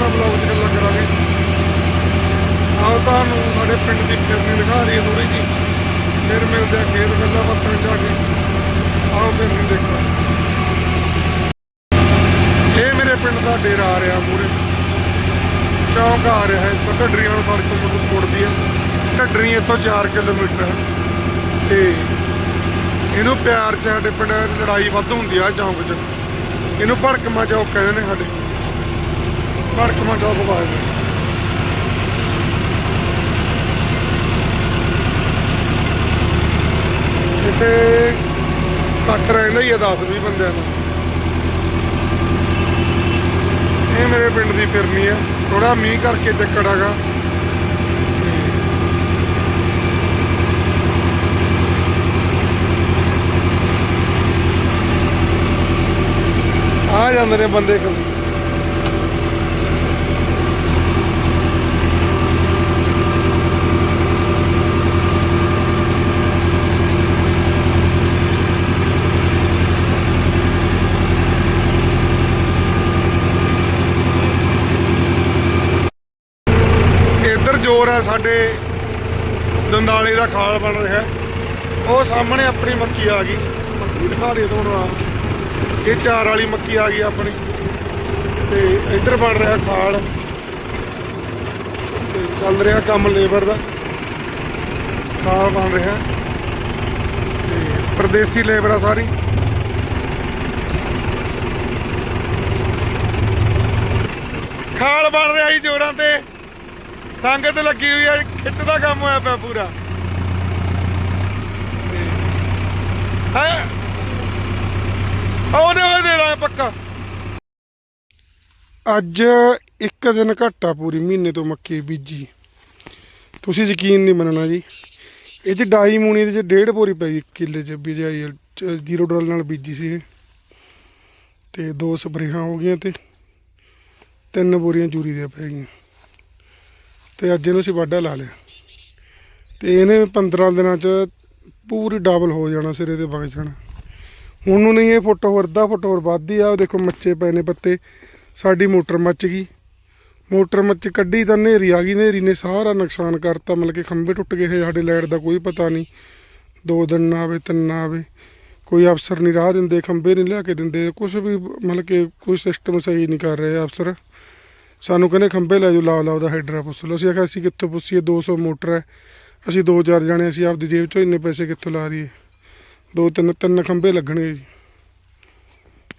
ਖੁੱਲ ਬਲੌਗ ਚ ਗੱਲਾਂ ਕਰਾਂਗੇ। ਆਓ ਤੁਹਾਨੂੰ ਸਾਡੇ ਪਿੰਡ ਦੀ ਫਿਰਨੀ ਦਿਖਾ ਰਹੀ ਹੈ ਥੋੜੀ ਜੀ ਫਿਰ ਮਿਲਦੇ ਆ ਖੇਤ ਗੱਲਾਂ ਬਾਤਾਂ ਜਾ ਕੇ। ਆਓ ਫਿਰਨੀ ਦੇਖੋ। ਇਹ ਮੇਰੇ ਪਿੰਡ ਦਾ ਡੇਰਾ ਆ ਰਿਹਾ ਮੂਰੇ ਚੌਂਕ ਆ ਰਿਹਾ ਹੈ। ਇੱਥੋਂ ਢੱਡਰੀਆਂ ਨੂੰ ਫੜ ਕੇ ਮੈਨੂੰ ਤੋੜਦੀ ਹੈ। ਢੱਡਰੀ ਇੱਥੋਂ 4 ਕਿਲੋਮੀਟਰ ਹੈ। ਤੇ ਇਹਨੂੰ ਪਿਆਰ ਚ ਸਾਡੇ ਪਿੰਡ ਲੜਾਈ ਵੱਧ ਹੁੰਦੀ ਆ ਚੌਂਕ 'ਚ। ਇਹਨੂੰ ਭੜਕਮਾ ਚੌਕ ਕਹਿੰਦੇ ਨੇ ਸਾਡੇ। ਭੜਕਮਾ ਚੌਕ ਬਾਏ ਇੱਥੇ ਇਕੱਠ ਰਹਿੰਦਾ ਹੀ ਆ 10 20 ਬੰਦਿਆਂ ਨੂੰ। ਇਹ ਮੇਰੇ ਪਿੰਡ ਦੀ ਫਿਰਨੀ ਆ। ਥੋੜਾ ਮੀਂਹ ਕਰਕੇ ਚੱਕੜ ਹੈਗਾ। ਆ ਜਾਂਦੇ ਨੇ ਬੰਦੇ ਕਦੇ ਇੱਧਰ ਸਾਡੇ ਦੰਦਾਲੇ ਦਾ ਖਾਲ ਬਣ ਰਿਹਾ ਉਹ ਸਾਹਮਣੇ ਆਪਣੀ ਮੱਕੀ ਆ ਗਈ। ਮੱਕੀ ਦਿਖਾ ਦੇ ਤੁਹਾਨੂੰ ਆ ਇਹ ਚਾਰ ਵਾਲੀ ਮੱਕੀ ਆ ਗਈ ਆਪਣੀ। ਤੇ ਇੱਧਰ ਬਣ ਰਿਹਾ ਖਾਲ। ਤੇ ਚੱਲ ਰਿਹਾ ਕੰਮ ਲੇਬਰ ਦਾ। ਖਾਲ ਬਣ ਰਿਹਾ। ਤੇ ਪਰਦੇਸੀ ਲੇਬਰ ਆ ਸਾਰੀ। ਖਾਲ ਬਣ ਰਿਹਾ ਜੀ ਜੋਰਾਂ ਤੇ। ਸੰਗਤ ਲੱਗੀ ਹੋਈ ਆ, ਖਿੱਚ ਦਾ ਕੰਮ ਹੋਇਆ ਪਿਆ ਪੂਰਾ। ਹੈ? ਉਹਨੇ ਦੇ ਰਾਂ ਪੱਕਾ। ਅੱਜ ਇੱਕ ਦਿਨ ਘੱਟਾ ਪੂਰੀ, ਮਹੀਨੇ ਤੋਂ ਮੱਕੀ ਬੀਜੀ। ਤੁਸੀਂ ਯਕੀਨ ਨਹੀਂ ਮੰਨਣਾ ਜੀ। ਇਹ ਚ ਡਾਈ ਮੂਣੀ ਦੇ ਚ ਡੇਢ ਬੋਰੀ ਪਈ, ਇੱਕ ਕਿੱਲੇ ਚ ਬੀਜਾਈ ਜ਼ੀਰੋ ਡਾਲ ਨਾਲ ਬੀਜੀ ਸੀ ਇਹ। ਤੇ ਦੋ ਸਪਰੇਹਾਂ ਹੋ ਗਈਆਂ ਤੇ ਤਿੰਨ ਬੋਰੀਆਂ ਜੂਰੀ ਦੀਆਂ ਪੈ ਗਈਆਂ। ਤੇ ਅੱਜ ਇਹਨੂੰ ਅਸੀਂ ਵਾਢਾ ਲਾ ਲਿਆ। ਤੇ ਇਹਨੇ 15 ਦਿਨਾਂ ਚ ਪੂਰੀ ਡਬਲ ਹੋ ਜਾਣਾ ਸਿਰੇ ਤੇ ਵਗ ਜਾਣਾ। ਹੁਣ ਨੂੰ ਨਹੀਂ, ਇਹ ਫੁੱਟ ਹੋਰ ਅੱਧਾ ਫੁੱਟ ਹੋਰ ਵੱਧਦੀ ਆ। ਉਹ ਦੇਖੋ ਮੱਚੇ ਪਏ ਨੇ ਪੱਤੇ। ਸਾਡੀ ਮੋਟਰ ਮੱਚ ਗਈ। ਮੋਟਰ ਮੱਚ ਕੱਢੀ ਤਾਂ ਨੇਰੀ ਆ ਗਈ। ਨੇਰੀ ਨੇ ਸਾਰਾ ਨੁਕਸਾਨ ਕਰਤਾ। ਮਤਲਬ ਕਿ ਖੰਭੇ ਟੁੱਟ ਗਏ ਇਹ ਸਾਡੇ ਲਾਈਟ ਦਾ ਕੋਈ ਪਤਾ ਨਹੀਂ। ਦੋ ਦਿਨ ਨਾ ਆਵੇ, ਤਿੰਨ ਨਾ ਆਵੇ। ਕੋਈ ਅਫਸਰ ਨਹੀਂ ਰਾਹ ਦਿੰਦੇ, ਖੰਭੇ ਨਹੀਂ ਲਿਆ ਕੇ ਦਿੰਦੇ। ਕੁਝ ਵੀ ਮਤਲਬ ਕਿ ਕੋਈ ਸਿਸਟਮ ਸਹੀ ਨਹੀਂ ਕਰ ਰਹੇ ਅਫਸਰ। ਸਾਨੂੰ ਕਹਿੰਦੇ ਖੰਭੇ ਲੈ ਜਾਓ, ਲਾਓ ਲਾਓ ਦਾ ਹੈਡਰਾ ਪੁੱਛ ਲਓ। ਅਸੀਂ ਆਖਿਆ, ਅਸੀਂ ਕਿੱਥੋਂ ਪੁੱਛੀਏ? 200 ਮੋਟਰ ਹੈ। ਅਸੀਂ ਦੋ ਚਾਰ ਜਾਣੇ, ਅਸੀਂ ਆਪਦੀ ਜੇਬ ਚੋਂ ਇੰਨੇ ਪੈਸੇ ਕਿੱਥੋਂ ਲਾ ਦਈਏ? ਦੋ ਤਿੰਨ ਤਿੰਨ ਖੰਭੇ ਲੱਗਣਗੇ ਜੀ।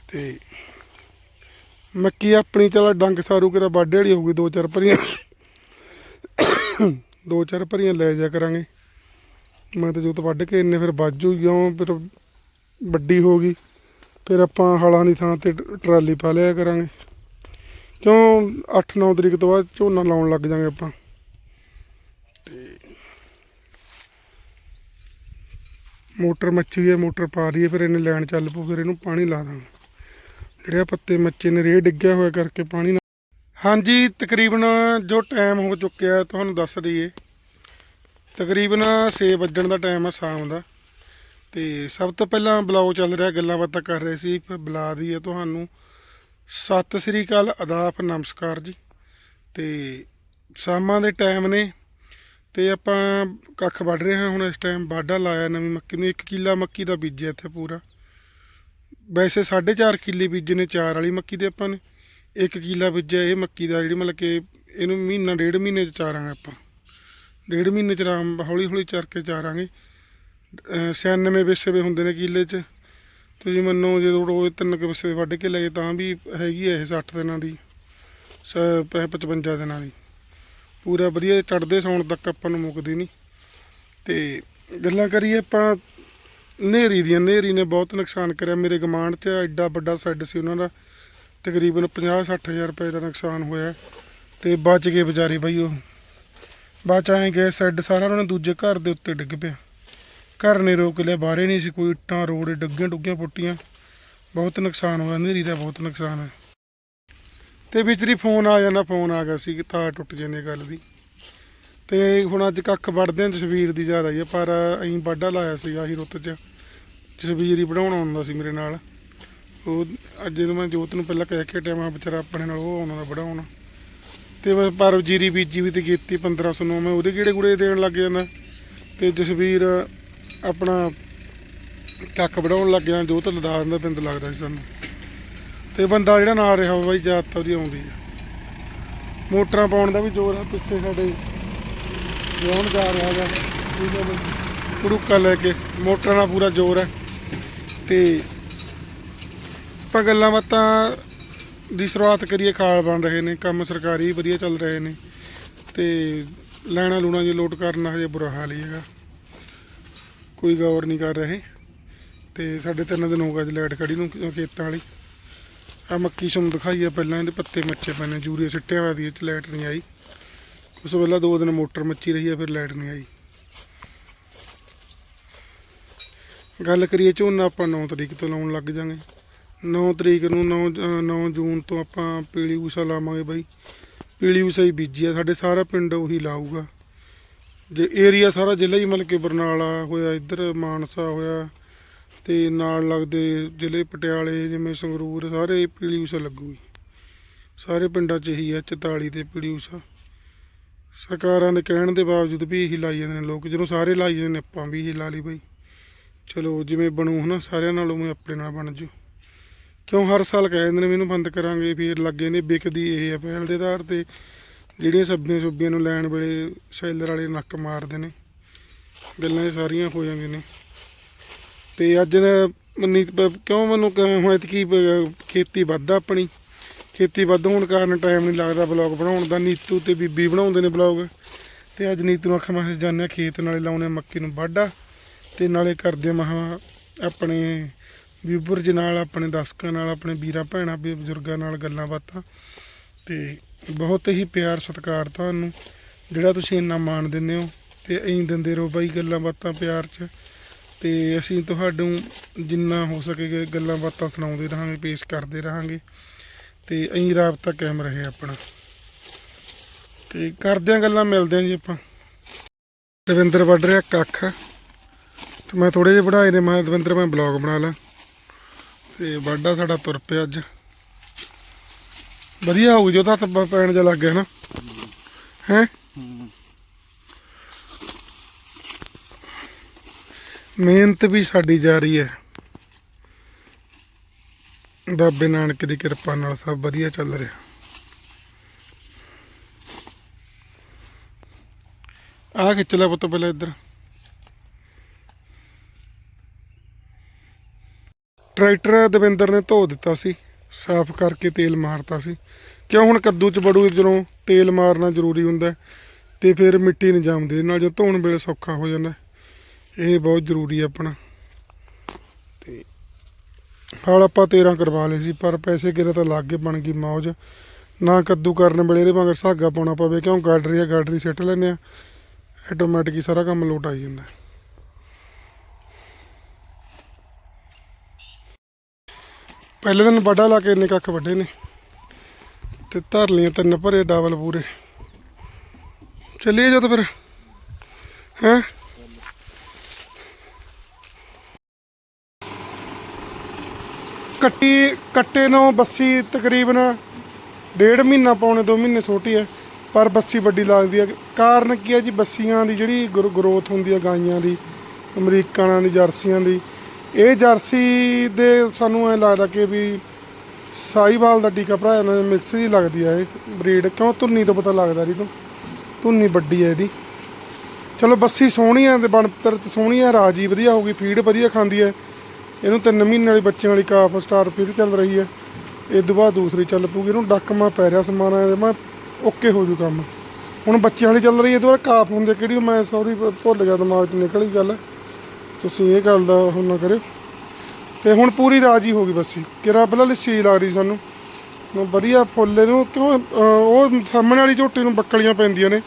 ਤੇ ਮੱਕੀ ਆਪਣੀ, ਚਲਾ ਡੰਗ ਸਾਰੂ ਕਿਤੇ ਬਾਡੇ ਵਾਲੀ ਹੋਊਗੀ, ਦੋ ਚਾਰ ਭਰੀਆਂ। ਦੋ ਚਾਰ ਭਰੀਆਂ ਲੈ ਜਾ ਕਰਾਂਗੇ। ਮੈਂ ਤਾਂ ਜੋਤ ਵੱਢ ਕੇ ਇੰਨੇ ਫਿਰ ਬਾਜੂ ਜਿਉਂ ਫਿਰ ਵੱਡੀ ਹੋ ਗਈ। ਫਿਰ ਆਪਾਂ ਹਾਲਾਂ ਦੀ ਥਾਂ ਤੇ ਟਰਾਲੀ ਪਾ ਲਿਆ ਕਰਾਂਗੇ। ਕਿਉਂ 8-9 ਤਰੀਕ ਤੋਂ ਬਾਅਦ ਝੋਨਾ ਲਾਉਣ ਲੱਗ ਜਾਾਂਗੇ ਆਪਾਂ? ਤੇ ਮੋਟਰ ਮੱਛੀ ਹੈ, ਮੋਟਰ ਪਾ ਰਹੀ ਹੈ ਫਿਰ ਇਹਨੇ ਲੈਣ ਚੱਲ ਪਊ, ਫਿਰ ਇਹਨੂੰ ਪਾਣੀ ਲਾ ਦਾਂਗੇ। ਜਿਹੜੇ ਪੱਤੇ ਮੱਚੇ ਨੇ, ਰੇਹ ਡਿੱਗਿਆ ਹੋਇਆ ਕਰਕੇ ਪਾਣੀ ਹਾਂਜੀ, ਤਕਰੀਬਨ ਜੋ ਟਾਈਮ ਹੋ ਚੁੱਕਿਆ, ਤੁਹਾਨੂੰ ਦੱਸ ਦਈਏ। ਤਕਰੀਬਨ 6 ਵੱਜਣ ਦਾ ਟਾਈਮ ਆ ਸ਼ਾਮ ਦਾ। ਤੇ ਸਭ ਤੋਂ ਪਹਿਲਾਂ ਬਲੌਗ ਚੱਲ ਰਿਹਾ, ਗੱਲਾਂ ਬਾਤਾਂ ਕਰ ਰਹੇ ਸੀ, ਫਿਰ ਬੁਲਾ ਦਈਏ ਤੁਹਾਨੂੰ। ਸਤਿ ਸ੍ਰੀ ਅਕਾਲ, ਆਦਾਬ, ਨਮਸਕਾਰ ਜੀ। ਤੇ ਸ਼ਾਮਾਂ ਦੇ ਟਾਈਮ ਨੇ ਤੇ ਆਪਾਂ ਕੱਖ ਵੱਢ ਰਹੇ ਹਾਂ ਹੁਣ ਇਸ ਟਾਈਮ ਵਾਢਾ ਲਾਇਆ ਨਵੀਂ ਮੱਕੀ ਨੂੰ। 1 ਕਿੱਲਾ ਮੱਕੀ ਦਾ ਬੀਜਿਆ ਇੱਥੇ ਪੂਰਾ। ਵੈਸੇ 4.5 ਕਿੱਲੇ ਬੀਜੇ ਨੇ, ਚਾਰ ਵਾਲੀ ਮੱਕੀ ਦੇ ਆਪਾਂ ਨੇ। 1 ਕਿੱਲਾ ਬੀਜਿਆ ਇਹ ਮੱਕੀ ਦਾ, ਜਿਹੜੀ ਮਤਲਬ ਕਿ ਇਹਨੂੰ ਮਹੀਨਾ, ਡੇਢ ਮਹੀਨੇ ਚ ਚਾਰਾਂਗੇ ਆਪਾਂ। ਡੇਢ ਮਹੀਨੇ ਚ ਰਾਮ ਹੌਲੀ ਹੌਲੀ ਚਰ ਕੇ ਚਾਰਾਂਗੇ। ਅਹ 96 ਵਿਸੇ ਹੁੰਦੇ ਨੇ ਕਿੱਲੇ ਚ। ਤੁਸੀਂ ਮੰਨੋ ਜਦੋਂ ਰੋਜ਼ ਤਿੰਨ ਕੁ ਵਿਸੇ ਵੱਢ ਕੇ ਲਏ ਤਾਂ ਵੀ ਹੈਗੀ ਹੈ ਇਹ 60 ਦਿਨਾਂ ਦੀ, ਸ 55 ਦਿਨਾਂ ਦੀ। ਪੂਰਾ ਵਧੀਆ ਚੜਦੇ ਸੌਣ ਤੱਕ ਆਪਾਂ ਨੂੰ ਮੁੱਕਦੀ ਨਹੀਂ ਤੇ ਗੱਲਾਂ ਕਰੀਏ ਆਪਾਂ ਨੇਰੀ ਦੀਆਂ ਨੇਰੀ ਨੇ ਬਹੁਤ ਨੁਕਸਾਨ ਕਰਿਆ। ਮੇਰੇ ਗਮਾਂਡ 'ਚ ਐਡਾ ਵੱਡਾ ਸੈੱਡ ਸੀ ਉਹਨਾਂ ਦਾ, ਤਕਰੀਬਨ 50-60000 ਰੁਪਏ ਦਾ ਨੁਕਸਾਨ ਹੋਇਆ। ਤੇ ਬਚ ਗਏ ਵਿਚਾਰੇ ਬਈ ਉਹ। ਬਚ ਆਏ ਗਏ, ਸੈੱਡ ਸਾਰਾ ਉਹਨਾਂ ਨੇ ਦੂਜੇ ਘਰ ਦੇ ਉੱਤੇ ਡਿੱਗ ਪਿਆ। ਘਰ ਨੇ ਰੋਕ ਲਿਆ, ਬਾਹਰੇ ਨਹੀਂ ਸੀ, ਕੋਈ ਇੱਟਾਂ ਰੋੜੇ ਡੱਗੀਆਂ ਡੁੱਗੀਆਂ ਪੁੱਟੀਆਂ। ਬਹੁਤ ਨੁਕਸਾਨ ਹੋਇਆ, ਹਨੇਰੀ ਦਾ ਬਹੁਤ ਨੁਕਸਾਨ ਹੈ ਤੇ ਵਿਚਰੀ ਫੋਨ ਆ ਜਾਂਦਾ, ਫੋਨ ਆ ਗਿਆ ਸੀ ਕਿ ਤਾਰ ਟੁੱਟ ਜਾਂਦੀ ਗੱਲ ਦੀ। ਤੇ ਹੁਣ ਅੱਜ ਕੱਖ ਵੜਦੇ ਆ ਜਸਵੀਰ ਦੀ ਜ਼ਿਆਦਾ ਹੀ ਹੈ ਪਰ ਅਸੀਂ ਵਾਢਾ ਲਾਇਆ ਸੀ ਆਹੀ ਰੁੱਤ 'ਚ। ਜਸਵੀਰ ਹੀ ਬਣਾਉਣ ਆਉਂਦਾ ਸੀ ਮੇਰੇ ਨਾਲ। ਉਹ ਅੱਜ ਜਦੋਂ ਮੈਂ ਜੋਤ ਨੂੰ ਪਹਿਲਾਂ ਕਹਿ ਕੇ ਹਟਿਆ, ਮੈਂ ਵਿਚਾਰਾ ਆਪਣੇ ਨਾਲ ਉਹ ਆਉਣਾ ਦਾ ਬਣਾਉਣਾ। ਤੇ ਮੈਂ ਪਰ ਜੀਰੀ ਬੀਜੀ ਵੀ ਤੇ ਕੀਤੀ 1509 ਮੈਂ ਉਹਦੇ ਕਿਹੜੇ ਗੁੜੇ ਦੇਣ ਲੱਗ ਜਾਂਦਾ। ਤੇ ਜਸਵੀਰ ਆਪਣਾ ਕੱਖ ਵਢਾਉਣ ਲੱਗ ਗਿਆ ਤਾਂ ਲਦਾ ਦਿੰਦਾ ਬਿੰਦ ਲੱਗਦਾ ਸੀ ਸਾਨੂੰ। ਤੇ ਬੰਦਾ ਜਿਹੜਾ ਨਾਲ ਰਿਹਾ ਉਹ ਬਾਈ ਜਾਤ ਤਾਂ ਉਹਦੀ ਆਉਂਦੀ ਆ। ਮੋਟਰਾਂ ਪਾਉਣ ਦਾ ਵੀ ਜ਼ੋਰ ਆ, ਪਿੱਛੇ ਸਾਡੇ ਜੌਨ ਜਾ ਰਿਹਾ ਹੈਗਾ, ਠੀਕ ਕੁੜੂਕਾ ਲੈ ਕੇ, ਮੋਟਰਾਂ ਦਾ ਪੂਰਾ ਜ਼ੋਰ ਹੈ ਤੇ ਆਪਾਂ ਗੱਲਾਂ ਬਾਤਾਂ ਦੀ ਸ਼ੁਰੂਆਤ ਕਰੀਏ, ਖਾਲ ਬਣ ਰਹੇ ਨੇ, ਕੰਮ ਸਰਕਾਰੀ ਵਧੀਆ ਚੱਲ ਰਹੇ ਨੇ। ਤੇ ਲੈਣਾ ਲੂਣਾ ਜੇ ਲੋਟ ਕਰਨਾ, ਹਜੇ ਬੁਰਾ ਹਾਲ ਹੀ ਹੈਗਾ। ਕੋਈ ਗੌਰ ਨਹੀਂ ਕਰ ਰਹੇ। ਤੇ ਸਾਡੇ ਤਿੰਨ ਦਿਨ ਹੋ ਗਏ ਅੱਜ ਲਾਈਟ ਖੜੀ ਨੂੰ ਖੇਤਾਂ ਵਾਲੀ। ਆ ਮੱਕੀ ਸਾਨੂੰ ਦਿਖਾਈ ਆ ਪਹਿਲਾਂ, ਇਹਦੇ ਪੱਤੇ ਮੱਚੇ ਪਏ ਨੇ ਯੂਰੀਆ ਸਿੱਟਿਆ ਹੋਇਆ ਦੀ, ਇਹ ਚ ਲਾਈਟ ਨਹੀਂ ਆਈ। ਉਸ ਤੋਂ ਪਹਿਲਾਂ ਦੋ ਦਿਨ ਮੋਟਰ ਮੱਚੀ ਰਹੀ ਆ, ਫਿਰ ਲਾਈਟ ਨਹੀਂ ਆਈ। ਗੱਲ ਕਰੀਏ ਝੋਨਾ, ਆਪਾਂ 9 ਤਰੀਕ ਤੋਂ ਲਾਉਣ ਲੱਗ ਜਾਾਂਗੇ। 9 ਤਰੀਕ ਨੂੰ 9 9 ਜੂਨ ਤੋਂ ਆਪਾਂ ਪੀਲੀ ਊਸਾ ਲਾਵਾਂਗੇ ਬਾਈ। ਪੀਲੀ ਊਸਾ ਹੀ ਬੀਜੀ ਆ, ਸਾਡੇ ਸਾਰਾ ਪਿੰਡ ਉਹੀ ਲਾਊਗਾ। ਜੇ ਏਰੀਆ ਸਾਰਾ ਜ਼ਿਲ੍ਹਾ ਹੀ ਮਤਲਬ ਕਿ ਬਰਨਾਲਾ ਹੋਇਆ, ਇੱਧਰ ਮਾਨਸਾ ਹੋਇਆ ਤੇ ਨਾਲ ਲੱਗਦੇ ਜ਼ਿਲ੍ਹੇ ਪਟਿਆਲੇ, ਜਿਵੇਂ ਸੰਗਰੂਰ, ਸਾਰੇ ਪੀਲੀ ਊਸਾ ਲੱਗੂਗੀ ਸਾਰੇ ਪਿੰਡਾਂ 'ਚ ਇਹੀ ਹੈ 44 ਤੇ ਪੀਲੀ ਊਸਾ ਸਰਕਾਰਾਂ ਦੇ ਕਹਿਣ ਦੇ ਬਾਵਜੂਦ ਵੀ ਇਹੀ ਲਾਈ ਜਾਂਦੇ ਨੇ ਲੋਕ, ਜਦੋਂ ਸਾਰੇ ਲਾਈ ਜਾਂਦੇ ਨੇ, ਆਪਾਂ ਵੀ ਇਹੀ ਲਾ ਲਈ ਬਈ। ਚਲੋ, ਜਿਵੇਂ ਬਣੂ ਹਨਾ, ਸਾਰਿਆਂ ਨਾਲ ਉਵੇਂ ਆਪਣੇ ਨਾਲ ਬਣ ਜੂ। ਕਿਉਂ ਹਰ ਸਾਲ ਕਹਿ ਦਿੰਦੇ ਨੇ ਵੀ ਇਹਨੂੰ ਬੰਦ ਕਰਾਂਗੇ, ਫਿਰ ਲੱਗੇ ਨੇ, ਵਿਕਦੀ ਇਹ ਹੈ ਪਹਿਲ ਦੇ ਆਧਾਰ ਤੇ ਜਿਹੜੀਆਂ ਸਬਜ਼ੀਆਂ ਸੁਬਜ਼ੀਆਂ ਨੂੰ ਲੈਣ ਵੇਲੇ ਸੈਲਰ ਵਾਲੇ ਨੱਕ ਮਾਰਦੇ ਨੇ, ਗੱਲਾਂ ਇਹ ਸਾਰੀਆਂ ਹੋ ਜਾਂਦੀਆਂ ਨੇ। ਤੇ ਅੱਜ ਦਾ ਨੀਤ ਕਿਉਂ ਮੈਨੂੰ ਕ- ਹੁਣ ਇਤਕੀ ਖੇਤੀ ਵੱਧ ਆ ਆਪਣੀ। ਖੇਤੀ ਵੱਧ ਹੋਣ ਕਾਰਨ ਟਾਈਮ ਨਹੀਂ ਲੱਗਦਾ ਬਲੌਗ ਬਣਾਉਣ ਦਾ। ਨੀਤੂ ਤੇ ਬੀਬੀ ਬਣਾਉਂਦੇ ਨੇ ਬਲੌਗ ਤੇ ਅੱਜ ਨੀਤੂ ਨੂੰ ਆਖਿਆ, ਮੈਂ ਅਸੀਂ ਜਾਂਦੇ ਹਾਂ ਖੇਤ, ਨਾਲੇ ਲਾਉਣੇ ਆ ਮੱਕੀ ਨੂੰ ਵਾਢਾ ਤੇ ਨਾਲੇ ਕਰਦੇ ਆ ਮਹਾ ਆਪਣੇ ਵੀਬਰ ਜੀ ਨਾਲ, ਆਪਣੇ ਦਰਸ਼ਕਾਂ ਨਾਲ, ਆਪਣੇ ਵੀਰਾਂ ਭੈਣਾਂ ਵੀ ਬਜ਼ੁਰਗਾਂ ਨਾਲ ਗੱਲਾਂ ਬਾਤਾਂ। ਤੇ ਬਹੁਤ ਹੀ ਪਿਆਰ ਸਤਿਕਾਰ ਤੁਹਾਨੂੰ, ਜਿਹੜਾ ਤੁਸੀਂ ਇੰਨਾ ਮਾਣ ਦਿੰਦੇ ਹੋ ਤੇ ਐਂ ਦਿੰਦੇ ਰਹੋ ਬਾਈ ਗੱਲਾਂ ਬਾਤਾਂ ਪਿਆਰ 'ਚ। ਤੇ ਅਸੀਂ ਤੁਹਾਨੂੰ ਜਿੰਨਾ ਹੋ ਸਕੇ ਗੱਲਾਂ ਬਾਤਾਂ ਸੁਣਾਉਂਦੇ ਰਹਾਂਗੇ, ਪੇਸ਼ ਕਰਦੇ ਰਹਾਂਗੇ। ਤੇ ਐਂ ਰਾਬਤਾ ਕਾਇਮ ਰਹੇ ਆਪਣਾ। ਤੇ ਕਰਦੇ ਆਂ ਗੱਲਾਂ ਮਿਲਦੇ ਆਂ ਜੀ ਆਪਾਂ। ਦਵਿੰਦਰ ਵੱਢ ਰਿਹਾ ਕੱਖ। ਤੇ ਮੈਂ ਥੋੜੇ ਜਿਹਾ ਵਧਾਏ ਨੇ, ਮੈਂ ਦਵਿੰਦਰ ਮੈਂ ਬਲੌਗ ਬਣਾ ਲਾਂ। ਤੇ ਵਾਢਾ ਸਾਡਾ ਤੁਰ ਪਿਆ ਅੱਜ। ਵਧੀਆ ਹੋਊ ਜੋ ਤਾਂ ਪੈਣ ਜਾ ਲੱਗ ਗਿਆ ਨਾ। ਹੈ? ਮਿਹਨਤ ਵੀ ਸਾਡੀ ਜਾਰੀ ਹੈ। ਬਾਬੇ ਨਾਨਕ ਦੀ ਕਿਰਪਾ ਨਾਲ ਸਭ ਵਧੀਆ ਚੱਲ ਰਿਹਾ। ਆ ਖਿੱਚ ਲੈ ਪੁੱਤ ਪਹਿਲਾਂ ਇੱਧਰ। ਟਰੈਕਟਰ ਦਵਿੰਦਰ ਨੇ ਧੋ ਦਿੱਤਾ ਸੀ। ਸਾਫ਼ ਕਰਕੇ ਤੇਲ ਮਾਰਤਾ ਸੀ। ਕਿਉਂ ਹੁਣ ਕੱਦੂ ਚ ਬੜੂ ਜਦੋਂ ਤੇਲ ਮਾਰਨਾ ਜ਼ਰੂਰੀ ਹੁੰਦਾ ਹੈ, ਤੇ ਫਿਰ ਮਿੱਟੀ ਨਹੀਂ ਜੰਮਦੀ ਇਹਦੇ ਨਾਲ ਜੋ ਧੋਣ ਵੇਲੇ ਸੌਖਾ ਹੋ ਜਾਂਦਾ ਇਹ ਬਹੁਤ ਜ਼ਰੂਰੀ ਹੈ ਆਪਣਾ। ਤੇ ਹਾਲ ਆਪਾਂ 13 ਕਰਵਾ ਲਏ ਸੀ ਪਰ ਪੈਸੇ ਕਿਰੇ ਤਾਂ ਲੱਗ ਗਏ ਬਣ ਗਈ ਮੌਜ। ਨਾ ਕੱਦੂ ਕਰਨ ਵੇਲੇ ਇਹਦੇ ਮਗਰ ਸਾਗਾ ਪਾਉਣਾ ਪਵੇ ਕਿਉਂ? ਗਾਡਰੀ ਆ ਗਾਡਰੀ ਸਿੱਟ ਲੈਂਦੇ ਆ ਆਟੋਮੈਟਿਕ ਹੀ ਸਾਰਾ ਕੰਮ ਲੋਟ ਆਈ ਜਾਂਦਾ ਪਹਿਲੇ ਦਿਨ ਵੱਡਾ ਲਾ ਕੇ ਇੰਨੇ ਕੱਖ ਵੱਡੇ ਨੇ ਤੇ ਧਰ ਲਈਆਂ ਤਿੰਨ ਭਰੇ ਡਬਲ ਪੂਰੇ। ਚੱਲੀਏ ਜਦ ਫਿਰ, ਹੈ? ਕੱਟੀ, ਕੱਟੇ ਨੂੰ ਬੱਸੀ ਤਕਰੀਬਨ ਡੇਢ ਮਹੀਨਾ ਪੌਣੇ 2 ਮਹੀਨੇ ਛੋਟੀ ਹੈ, ਪਰ ਬੱਸੀ ਵੱਡੀ ਲੱਗਦੀ ਹੈ। ਕਾਰਨ ਕੀ ਹੈ ਜੀ? ਬੱਸੀਆਂ ਦੀ ਜਿਹੜੀ ਗਰੋਥ ਹੁੰਦੀ ਹੈ ਗਾਈਆਂ ਦੀ, ਅਮਰੀਕਨਾਂ ਦੀ, ਜਰਸੀਆਂ ਦੀ ਇਹ ਜਰਸੀ ਦੇ ਸਾਨੂੰ ਐ ਲੱਗਦਾ ਕਿ ਵੀ ਸਾਈਵਾਲ ਦਾ ਟੀਕਾ ਭਰਾ ਇਹਨਾਂ ਨੇ ਮਿਕਸ ਹੀ ਲੱਗਦੀ ਹੈ ਇਹ ਬਰੀਡ। ਕਿਉਂ? ਧੁੰਨੀ ਤੋਂ ਪਤਾ ਲੱਗਦਾ ਰਹੀ ਤੋਂ। ਧੁੰਨੀ ਵੱਡੀ ਹੈ ਇਹਦੀ। ਚਲੋ ਬੱਸੀ ਸੋਹਣੀ ਹੈ ਤੇ ਬਣਤਰ ਸੋਹਣੀ ਹੈ ਰਾਜੀ ਵਧੀਆ ਹੋਊਗੀ ਫੀਡ ਵਧੀਆ ਖਾਂਦੀ ਹੈ ਇਹਨੂੰ ਤਿੰਨ ਮਹੀਨੇ ਵਾਲੀ ਬੱਚਿਆਂ ਵਾਲੀ ਕਾਫ ਸਟਾਰ ਫੀਡ ਚੱਲ ਰਹੀ ਹੈ ਇਹ ਤੋਂ ਬਾਅਦ ਦੂਸਰੀ ਚੱਲ ਪੂਗੀ ਇਹਨੂੰ ਡੱਕਮਾ ਪੈ ਰਿਹਾ ਸਮਾਨ ਮੈਂ ਓਕੇ ਹੋ ਜੂ ਕੰਮ। ਹੁਣ ਬੱਚਿਆਂ ਵਾਲੀ ਚੱਲ ਰਹੀ ਹੈ ਇਹ ਤੋਂ ਬਾਅਦ ਕਾਫ ਹੁੰਦੇ ਕਿਹੜੀ ਮੈਂ ਸੌਰੀ ਭੁੱਲ ਗਿਆ ਦਿਮਾਗ 'ਚ, ਨਿਕਲ ਗਈ ਗੱਲ। ਤੁਸੀਂ ਇਹ ਗੱਲ ਦਾ ਹੁਣ ਨਾ ਕਰਿਓ। ਤੇ ਹੁਣ ਪੂਰੀ ਰਾਜੀ ਹੋ ਗਈ ਬੱਸੀ ਕਿਰਾ ਪਹਿਲਾਂ ਲੱਸੀ ਲੱਗ ਰਹੀ ਸਾਨੂੰ। ਵਧੀਆ ਫੁੱਲ ਇਹਨੂੰ ਕਿਉਂ ਉਹ ਸਾਹਮਣੇ ਵਾਲੀ ਝੋਟੀ ਨੂੰ ਬੱਕਲੀਆਂ ਪੈਂਦੀਆਂ ਨੇ।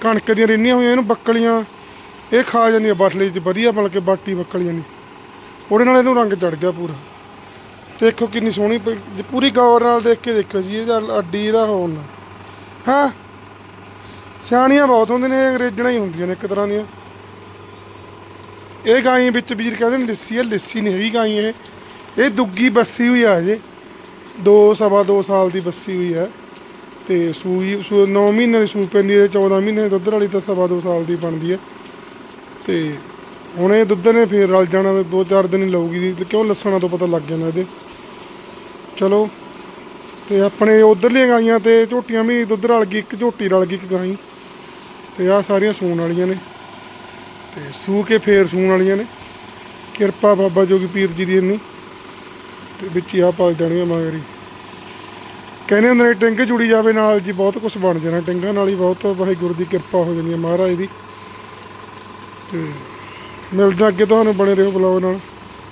ਕਣਕ ਦੀਆਂ ਰਿੰਨੀਆਂ ਹੋਈਆਂ, ਇਹਨੂੰ ਬੱਕਲੀਆਂ, ਇਹ ਖਾ ਜਾਂਦੀਆਂ ਬਾਟਲੀ 'ਚ। ਵਧੀਆ ਮਤਲਬ ਕਿ ਬਾਟੀ ਬੱਕਲੀਆਂ ਨੇ। ਉਹਦੇ ਨਾਲ ਇਹਨੂੰ ਰੰਗ ਚੜ ਗਿਆ ਪੂਰਾ। ਦੇਖੋ ਕਿੰਨੀ ਸੋਹਣੀ ਪੂਰੀ ਗੌਰ ਨਾਲ ਦੇਖ ਕੇ ਦੇਖੋ ਜੀ, ਇਹਦਾ ਅੱਡੀ ਇਹਦਾ ਹੋਣ ਹਾਂ? ਸਿਆਣੀਆਂ ਬਹੁਤ ਹੁੰਦੀਆਂ ਨੇ, ਇਹ ਅੰਗਰੇਜ਼ਣਾਂ ਹੀ ਹੁੰਦੀਆਂ ਨੇ ਇੱਕ ਤਰ੍ਹਾਂ ਦੀਆਂ। ਇਹ ਗਾਈ ਵਿੱਚ ਵੀਰ ਕਹਿੰਦੇ ਨੇ ਲਿੱਸੀ ਹੈ ਲਿੱਸੀ ਨਹੀਂ ਹੈਗੀ ਗਾਈ ਇਹ। ਇਹ ਦੁੱਗੀ ਬੱਸੀ ਹੋਈ ਆ ਜੇ ਦੋ, ਸਵਾ ਦੋ ਸਾਲ ਦੀ ਬੱਸੀ ਹੋਈ ਹੈ ਤੇ ਸੂਈ 9 ਮਹੀਨੇ ਦੀ ਸੂਈ ਪੈਂਦੀ ਹੈ 14 ਮਹੀਨੇ ਦੁੱਧ ਵਾਲੀ ਤਾਂ ਸਵਾ ਦੋ ਸਾਲ ਦੀ ਬਣਦੀ ਹੈ ਤੇ ਹੁਣ ਇਹ ਦੁੱਧ ਨੇ ਫੇਰ ਰਲ ਜਾਣਾ ਤੇ ਦੋ ਚਾਰ ਦਿਨ ਹੀ ਲਊਗੀ ਕਿਉਂ ਲੱਸਣਾ ਤੋਂ ਪਤਾ ਲੱਗ ਜਾਂਦਾ ਇਹਦੇ। ਚਲੋ, ਤੇ ਆਪਣੇ ਉਧਰਲੀਆਂ ਗਾਈਆਂ ਤੇ ਝੋਟੀਆਂ ਵੀ ਦੁੱਧ ਰਲ ਗਈ, ਇੱਕ ਝੋਟੀ ਰਲ ਗਈ, ਇੱਕ ਗਾਈ। ਤੇ ਆ ਸਾਰੀਆਂ ਸੂਣ ਵਾਲੀਆਂ ਨੇ। ਤੇ ਸੂ ਕੇ ਫੇਰ ਸੂਣ ਵਾਲੀਆਂ ਨੇ। ਕਿਰਪਾ ਬਾਬਾ ਜੋਗੀ ਪੀਰ ਜੀ ਦੀ ਇੰਨੀ। ਤੇ ਵਿੱਚ ਹੀ ਆ ਪਲ ਜਾਣੀਆਂ ਮਗਰੀ ਕਹਿੰਦੇ ਹੁੰਦੇ ਨੇ, ਟਿੰਗ ਜੁੜੀ ਜਾਵੇ ਨਾਲ ਜੀ, ਬਹੁਤ ਕੁਝ ਬਣ ਜਾਣਾ। ਟਿੰਗਾਂ ਨਾਲ ਹੀ ਬਹੁਤ ਵਾਹਿਗੁਰੂ ਦੀ ਕਿਰਪਾ ਹੋ ਜਾਂਦੀ ਹੈ ਮਹਾਰਾਜ ਦੀ। ਤੇ ਮਿਲਦਾ ਅੱਗੇ, ਤੁਹਾਨੂੰ ਬਣੇ ਰਹੋ ਬਲੌਗ ਨਾਲ।